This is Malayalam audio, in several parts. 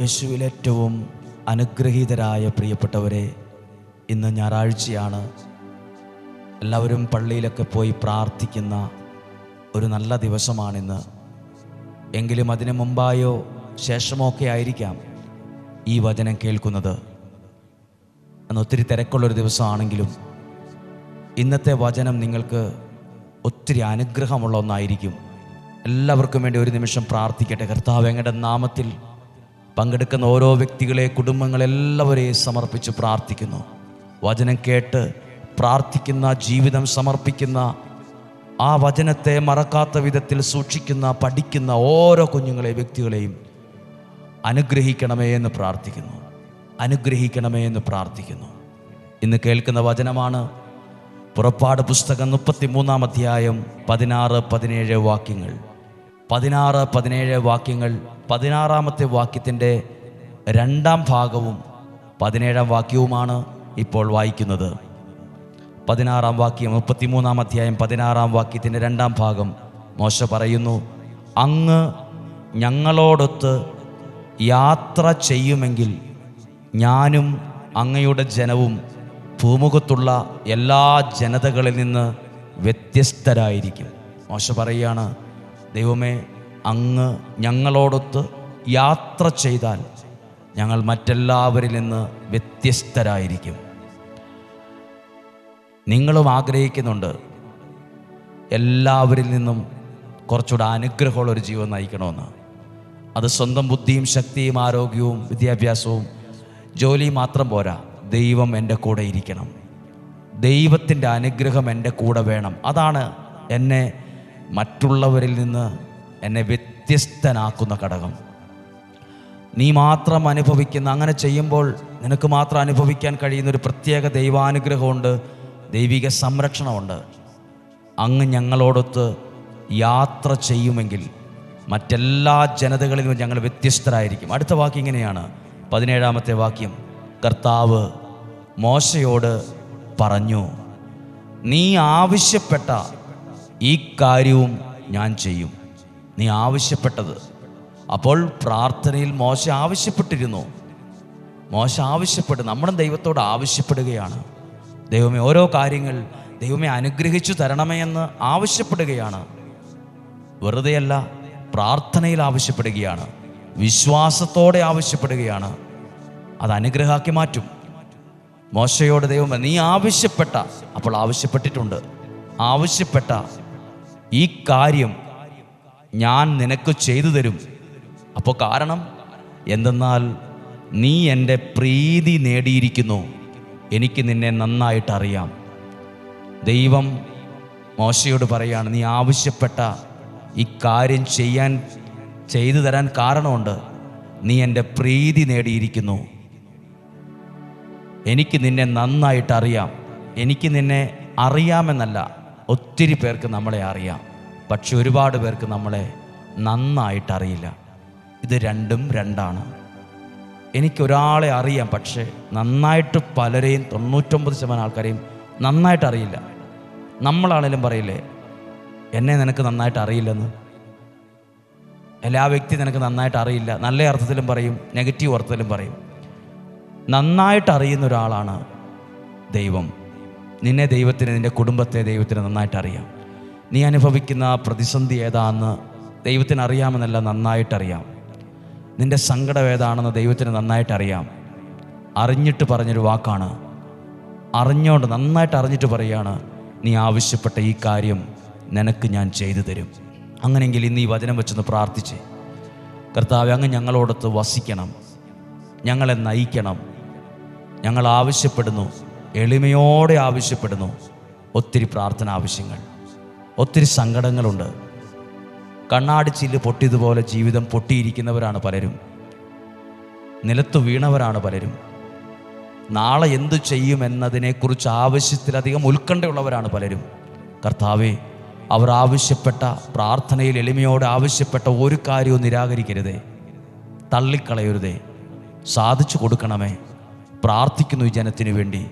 യേശുവിൽ ഏറ്റവും അനുഗ്രഹീതരായ പ്രിയപ്പെട്ടവരെ ഇന്ന് ഞായറാഴ്ചയാണ്. എല്ലാവരും പള്ളിയിലൊക്കെ പോയി പ്രാർത്ഥിക്കുന്ന ഒരു നല്ല ദിവസമാണിന്ന്. എങ്കിലും അതിനു മുമ്പായോ ശേഷമോ ഒക്കെ ആയിരിക്കാം ഈ വചനം കേൾക്കുന്നത്. അന്ന് ഒത്തിരി തിരക്കുള്ളൊരു ദിവസമാണെങ്കിലും ഇന്നത്തെ വചനം നിങ്ങൾക്ക് ഒത്തിരി അനുഗ്രഹമുള്ള ഒന്നായിരിക്കും. എല്ലാവർക്കും വേണ്ടി ഒരു നിമിഷം പ്രാർത്ഥിക്കട്ടെ. കർത്താവ് എങ്ങടെ നാമത്തിൽ പങ്കെടുക്കുന്ന ഓരോ വ്യക്തികളെ കുടുംബങ്ങളെല്ലാവരെയും സമർപ്പിച്ച് പ്രാർത്ഥിക്കുന്നു. വചനം കേട്ട് പ്രാർത്ഥിക്കുന്ന ജീവിതം സമർപ്പിക്കുന്ന ആ വചനത്തെ മറക്കാത്ത വിധത്തിൽ സൂക്ഷിക്കുന്ന പഠിക്കുന്ന ഓരോ കുഞ്ഞുങ്ങളെ വ്യക്തികളെയും അനുഗ്രഹിക്കണമേ എന്ന് പ്രാർത്ഥിക്കുന്നു. അനുഗ്രഹിക്കണമേ എന്ന് പ്രാർത്ഥിക്കുന്നു. ഇന്ന് കേൾക്കുന്ന വചനമാണ് പുറപ്പാട് പുസ്തകം മുപ്പത്തി മൂന്നാം അധ്യായം പതിനാറ് പതിനേഴ് വാക്യങ്ങൾ. പതിനാറ് പതിനേഴ് വാക്യങ്ങൾ പതിനാറാമത്തെ വാക്യത്തിന്റെ രണ്ടാം ഭാഗവും പതിനേഴാം വാക്യവുമാണ് ഇപ്പോൾ വായിക്കുന്നത്. പതിനാറാം വാക്യം മുപ്പത്തിമൂന്നാം അധ്യായം പതിനാറാം വാക്യത്തിന്റെ രണ്ടാം ഭാഗം മോശ പറയുന്നു അങ്ങ് ഞങ്ങളോടൊത്ത് യാത്ര ചെയ്യുമെങ്കിൽ ഞാനും അങ്ങയുടെ ജനവും ഭൂമുഖത്തുള്ള എല്ലാ ജനതകളിൽ നിന്ന് വ്യത്യസ്തരായിരിക്കും. മോശ പറയുകയാണ് ദൈവമേ അങ്ങ് ഞങ്ങളോടൊത്ത് യാത്ര ചെയ്താൽ ഞങ്ങൾ മറ്റെല്ലാവരിൽ നിന്ന് വ്യത്യസ്തരായിരിക്കും. നിങ്ങളും ആഗ്രഹിക്കുന്നുണ്ട് എല്ലാവരിൽ നിന്നും കുറച്ചുകൂടെ അനുഗ്രഹമുള്ള ഒരു ജീവൻ നയിക്കണമെന്ന്. അത് സ്വന്തം ബുദ്ധിയും ശക്തിയും ആരോഗ്യവും വിദ്യാഭ്യാസവും ജോലിയും മാത്രം പോരാ ദൈവം എന്റെ കൂടെ ഇരിക്കണം. ദൈവത്തിന്റെ അനുഗ്രഹം എന്റെ കൂടെ വേണം. അതാണ് എന്നെ മറ്റുള്ളവരിൽ നിന്ന് എന്നെ വ്യത്യസ്തനാക്കുന്ന ഘടകം. നീ മാത്രം അനുഭവിക്കുന്ന അങ്ങനെ ചെയ്യുമ്പോൾ നിനക്ക് മാത്രം അനുഭവിക്കാൻ കഴിയുന്ന ഒരു പ്രത്യേക ദൈവാനുഗ്രഹമുണ്ട് ദൈവിക സംരക്ഷണമുണ്ട്. അങ്ങ് ഞങ്ങളോടൊത്ത് യാത്ര ചെയ്യുമെങ്കിൽ മറ്റെല്ലാ ജനതകളിൽ നിന്നും ഞങ്ങൾ വ്യത്യസ്തരായിരിക്കും. അടുത്ത വാക്യം ഇങ്ങനെയാണ്. പതിനേഴാമത്തെ വാക്യം. കർത്താവ് മോശയോട് പറഞ്ഞു നീ ആവശ്യപ്പെട്ട ഈ കാര്യവും ഞാൻ ചെയ്യും. നീ ആവശ്യപ്പെട്ടത്. അപ്പോൾ പ്രാർത്ഥനയിൽ മോശ ആവശ്യപ്പെട്ടിരുന്നു. മോശ ആവശ്യപ്പെട്ടു നമ്മുടെ ദൈവത്തോട് ആവശ്യപ്പെടുകയാണ്. ദൈവമേ ഓരോ കാര്യങ്ങൾ ദൈവമേ അനുഗ്രഹിച്ചു തരണമേ എന്ന് ആവശ്യപ്പെടുകയാണ്. വെറുതെയല്ല പ്രാർത്ഥനയിൽ ആവശ്യപ്പെടുകയാണ്. വിശ്വാസത്തോടെ ആവശ്യപ്പെടുകയാണ്. അത് അനുഗ്രഹമാക്കി മാറ്റും. മോശയോട് ദൈവം നീ ആവശ്യപ്പെട്ട അപ്പോൾ ആവശ്യപ്പെട്ടിട്ടുണ്ട്. ആവശ്യപ്പെട്ട ഈ കാര്യം ഞാൻ നിനക്ക് ചെയ്തു തരും. അപ്പോൾ കാരണം എന്തെന്നാൽ നീ എന്റെ പ്രീതി നേടിയിരിക്കുന്നു. എനിക്ക് നിന്നെ നന്നായിട്ട് അറിയാം. ദൈവം മോശയോട് പറയാണ് നീ ആവശ്യപ്പെട്ട ഈ കാര്യം ചെയ്യാൻ ചെയ്തു തരാൻ കാരണമുണ്ട്. നീ എന്റെ പ്രീതി നേടിയിരിക്കുന്നു. എനിക്ക് നിന്നെ നന്നായിട്ട് അറിയാം. എനിക്ക് നിന്നെ അറിയാമെന്നല്ല ഒത്തിരി പേർക്ക് നമ്മളെ അറിയാം. പക്ഷെ ഒരുപാട് പേർക്ക് നമ്മളെ നന്നായിട്ടറിയില്ല ഇത് രണ്ടും രണ്ടാണ്. എനിക്കൊരാളെ അറിയാം പക്ഷേ നന്നായിട്ട് പലരെയും തൊണ്ണൂറ്റൊമ്പത് ശതമാനം ആൾക്കാരെയും നന്നായിട്ട് അറിയില്ല. നമ്മളാണേലും പറയില്ലേ എന്നെ നിനക്ക് നന്നായിട്ട് അറിയില്ലെന്ന്? എല്ലാ വ്യക്തി നിനക്ക് നന്നായിട്ട് അറിയില്ല. നല്ല അർത്ഥത്തിലും പറയും നെഗറ്റീവ് അർത്ഥത്തിലും പറയും. നന്നായിട്ട് അറിയുന്ന ഒരാളാണ് ദൈവം. നിന്നെ ദൈവത്തിന് നിന്റെ കുടുംബത്തെ ദൈവത്തിന് നന്നായിട്ട് അറിയാം. നീ അനുഭവിക്കുന്ന പ്രതിസന്ധി ഏതാണെന്ന് ദൈവത്തിന് അറിയാമെന്നല്ല നന്നായിട്ടറിയാം. നിന്റെ സങ്കടം ഏതാണെന്ന് ദൈവത്തിന് നന്നായിട്ടറിയാം. അറിഞ്ഞിട്ട് പറഞ്ഞൊരു വാക്കാണ്. അറിഞ്ഞോണ്ട് നന്നായിട്ട് അറിഞ്ഞിട്ട് പറയാണ് നീ ആവശ്യപ്പെട്ട ഈ കാര്യം നിനക്ക് ഞാൻ ചെയ്തു തരും. അങ്ങനെയെങ്കിൽ ഇന്ന് ഈ വചനം വെച്ചൊന്ന് പ്രാർത്ഥിച്ച്. കർത്താവ് അങ്ങ് ഞങ്ങളോടൊത്ത് വസിക്കണം. ഞങ്ങളെ നയിക്കണം. ഞങ്ങൾ ആവശ്യപ്പെടുന്നു. എളിമയോടെ ആവശ്യപ്പെടുന്നു. ഒത്തിരി പ്രാർത്ഥന ആവശ്യങ്ങൾ ഒത്തിരി സങ്കടങ്ങളുണ്ട്. കണ്ണാടി ചില്ല് പൊട്ടിയതുപോലെ ജീവിതം പൊട്ടിയിരിക്കുന്നവരാണ് പലരും. നിലത്ത് വീണവരാണ് പലരും. നാളെ എന്തു ചെയ്യുമെന്നതിനെക്കുറിച്ച് ആവശ്യത്തിലധികം ഉത്കണ്ഠയുള്ളവരാണ് പലരും. കർത്താവേ അവർ ആവശ്യപ്പെട്ട പ്രാർത്ഥനയിൽ എളിമയോടെ ആവശ്യപ്പെട്ട ഒരു കാര്യവും നിരാകരിക്കരുതേ. തള്ളിക്കളയരുതേ. സാധിച്ചു കൊടുക്കണമേ. പ്രാർത്ഥിക്കുന്നു ഈ ജനത്തിനു വേണ്ടി.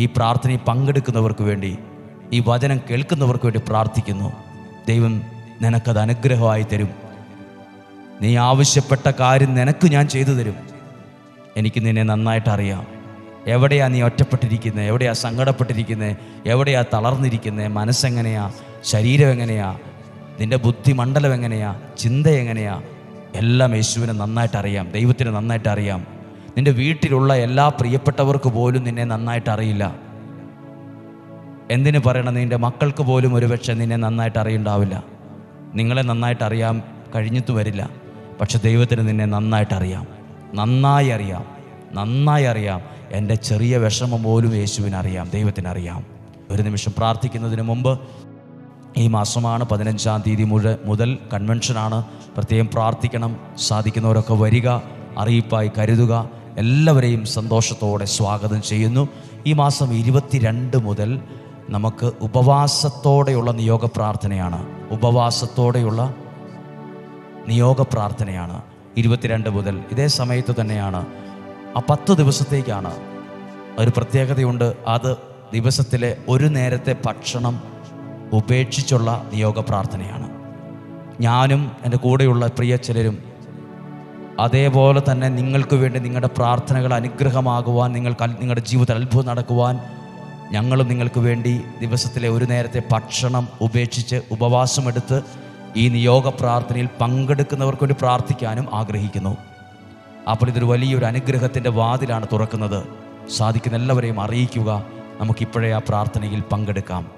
ഈ പ്രാർത്ഥനയിൽ പങ്കെടുക്കുന്നവർക്ക് വേണ്ടി. ഈ വചനം കേൾക്കുന്നവർക്ക് വേണ്ടി പ്രാർത്ഥിക്കുന്നു. ദൈവം നിനക്കത് അനുഗ്രഹമായി തരും. നീ ആവശ്യപ്പെട്ട കാര്യം നിനക്ക് ഞാൻ ചെയ്തു തരും. എനിക്ക് നിന്നെ നന്നായിട്ട് അറിയാം. എവിടെയാ നീ ഒറ്റപ്പെട്ടിരിക്കുന്നത് എവിടെയാ സങ്കടപ്പെട്ടിരിക്കുന്നത് എവിടെയാ തളർന്നിരിക്കുന്നത് മനസ്സെങ്ങനെയാ? ശരീരം എങ്ങനെയാ? നിന്റെ ബുദ്ധിമണ്ഡലം എങ്ങനെയാ? ചിന്ത എങ്ങനെയാ? എല്ലാം യേശുവിനെ നന്നായിട്ട് അറിയാം. ദൈവത്തിന് നന്നായിട്ട് അറിയാം. നിന്റെ വീട്ടിലുള്ള എല്ലാ പ്രിയപ്പെട്ടവർക്ക് പോലും നിന്നെ നന്നായിട്ട് അറിയില്ല. എന്തിനു പറയണം? നിന്റെ മക്കൾക്ക് പോലും ഒരുപക്ഷെ നിന്നെ നന്നായിട്ട് അറിയണ്ടാവില്ല. നിങ്ങളെ നന്നായിട്ട് അറിയാൻ കഴിഞ്ഞിട്ട് വരില്ല. പക്ഷെ ദൈവത്തിന് നിന്നെ നന്നായിട്ട് അറിയാം. നന്നായി അറിയാം. നന്നായി അറിയാം. എന്റെ ചെറിയ വിഷമം പോലും യേശുവിനറിയാം ദൈവത്തിനറിയാം ഒരു നിമിഷം പ്രാർത്ഥിക്കുന്നതിന് മുമ്പ് ഈ മാസമാണ് പതിനഞ്ചാം തീയതി മുഴ മുതൽ കൺവെൻഷനാണ് പ്രത്യേകം പ്രാർത്ഥിക്കണം. സാധിക്കുന്നവരൊക്കെ വരിക അറിയിപ്പായി കരുതുക. എല്ലാവരെയും സന്തോഷത്തോടെ സ്വാഗതം ചെയ്യുന്നു. ഈ മാസം ഇരുപത്തിരണ്ട് മുതൽ നമുക്ക് ഉപവാസത്തോടെയുള്ള നിയോഗ പ്രാർത്ഥനയാണ്. ഉപവാസത്തോടെയുള്ള നിയോഗ പ്രാർത്ഥനയാണ്. ഇരുപത്തിരണ്ട് മുതൽ ഇതേ സമയത്ത് തന്നെയാണ്. ആ പത്ത് ദിവസത്തേക്കാണ്. ഒരു പ്രത്യേകതയുണ്ട്. അത് ദിവസത്തിലെ ഒരു നേരത്തെ ഭക്ഷണം ഉപേക്ഷിച്ചുള്ള നിയോഗ പ്രാർത്ഥനയാണ്. ഞാനും എന്റെ കൂടെയുള്ള പ്രിയ ചിലരും അതേപോലെ തന്നെ നിങ്ങൾക്ക് വേണ്ടി നിങ്ങളുടെ പ്രാർത്ഥനകൾ അനുഗ്രഹമാകുവാൻ നിങ്ങൾക്ക് നിങ്ങളുടെ ജീവിതത്തിൽ അത്ഭുതം നടക്കുവാൻ ഞങ്ങളും നിങ്ങൾക്ക് വേണ്ടി ദിവസത്തിലെ ഒരു നേരത്തെ ഭക്ഷണം ഉപേക്ഷിച്ച് ഉപവാസമെടുത്ത് ഈ നിയോഗ പ്രാർത്ഥനയിൽ പങ്കെടുക്കുന്നവർക്ക് വേണ്ടി പ്രാർത്ഥിക്കാനും ആഗ്രഹിക്കുന്നു. അപ്പോൾ ഇതൊരു വലിയൊരു അനുഗ്രഹത്തിന്റെ വാതിലാണ് തുറക്കുന്നത്. സാധിക്കുന്ന എല്ലാവരെയും അറിയിക്കുക. നമുക്കിപ്പോഴേ ആ പ്രാർത്ഥനയിൽ പങ്കെടുക്കാം.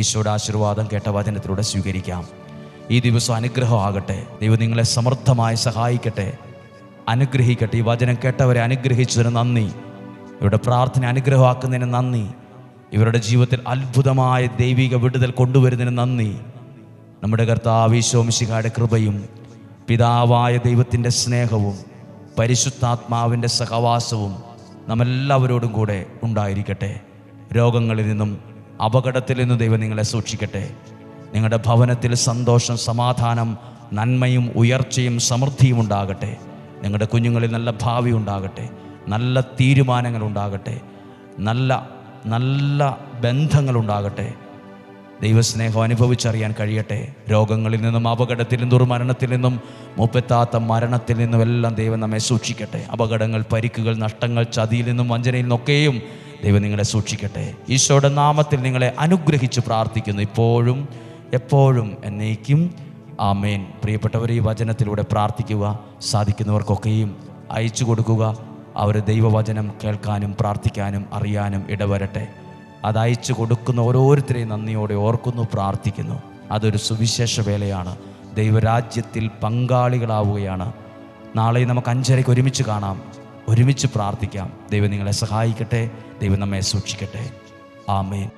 ഈശോയുടെ ആശീർവാദം കേട്ട വചനത്തിലൂടെ സ്വീകരിക്കാം. ഈ ദിവസം അനുഗ്രഹമാകട്ടെ ദൈവം നിങ്ങളെ സമർത്ഥമായി സഹായിക്കട്ടെ. അനുഗ്രഹിക്കട്ടെ. ഈ വചനം കേട്ടവരെ അനുഗ്രഹിച്ചതിന് നന്ദി. ഇവിടെ പ്രാർത്ഥന അനുഗ്രഹമാക്കുന്നതിന് നന്ദി. ഇവരുടെ ജീവിതത്തിൽ അത്ഭുതമായ ദൈവിക വിടുതൽ കൊണ്ടുവരുന്നതിന് നന്ദി. നമ്മുടെ കർത്താവ് ഈശോമിശിഖായുടെ കൃപയും പിതാവായ ദൈവത്തിന്റെ സ്നേഹവും പരിശുദ്ധാത്മാവിന്റെ സഹവാസവും നമ്മെല്ലാവരോടും കൂടെ ഉണ്ടായിരിക്കട്ടെ. രോഗങ്ങളിൽ നിന്നും അപകടത്തിൽ നിന്നും ദൈവം നിങ്ങളെ സൂക്ഷിക്കട്ടെ. നിങ്ങളുടെ ഭവനത്തിൽ സന്തോഷം സമാധാനം നന്മയും ഉയർച്ചയും സമൃദ്ധിയും ഉണ്ടാകട്ടെ. നിങ്ങളുടെ കുഞ്ഞുങ്ങളിൽ നല്ല ഭാവി ഉണ്ടാകട്ടെ. നല്ല തീരുമാനങ്ങൾ ഉണ്ടാകട്ടെ. നല്ല നല്ല ബന്ധങ്ങളുണ്ടാകട്ടെ. ദൈവസ്നേഹം അനുഭവിച്ചറിയാൻ കഴിയട്ടെ. രോഗങ്ങളിൽ നിന്നും അപകടത്തിൽ നിന്നും ദുർമരണത്തിൽ നിന്നും മുപ്പത്താത്ത മരണത്തിൽ നിന്നും എല്ലാം ദൈവം നമ്മെ സൂക്ഷിക്കട്ടെ. അപകടങ്ങൾ പരിക്കുകൾ നഷ്ടങ്ങൾ ചതിയിൽ നിന്നും വഞ്ചനയിൽ നിന്നൊക്കെയും ദൈവം നിങ്ങളെ സൂക്ഷിക്കട്ടെ. ഈശോയുടെ നാമത്തിൽ നിങ്ങളെ അനുഗ്രഹിച്ച് പ്രാർത്ഥിക്കുന്നു. ഇപ്പോഴും എപ്പോഴും എന്നേക്കും. ആമേൻ. പ്രിയപ്പെട്ടവർ ഈ വചനത്തിലൂടെ പ്രാർത്ഥിക്കുക സാധിക്കുന്നവർക്കൊക്കെയും അയച്ചു കൊടുക്കുക. അവർ ദൈവവചനം കേൾക്കാനും പ്രാർത്ഥിക്കാനും അറിയാനും ഇടവരട്ടെ. അത് അയച്ചു കൊടുക്കുന്ന ഓരോരുത്തരെയും നന്ദിയോടെ ഓർക്കുന്നു പ്രാർത്ഥിക്കുന്നു. അതൊരു സുവിശേഷ വേലയാണ് ദൈവരാജ്യത്തിൽ പങ്കാളികളാവുകയാണ്. നാളെ നമുക്ക് അഞ്ചരയ്ക്ക് ഒരുമിച്ച് കാണാം. ഒരുമിച്ച് പ്രാർത്ഥിക്കാം. ദൈവം നിങ്ങളെ സഹായിക്കട്ടെ. ദൈവം നമ്മെ സൂക്ഷിക്കട്ടെ. ആമേൻ.